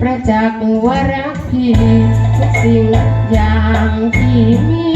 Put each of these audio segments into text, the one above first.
ประจักษ์ว่ารักพี่ทุกสิ่งอย่างที่มี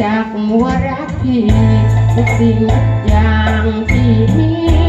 จากมัวรักพี่ทุกสิ่งอย่างที่มี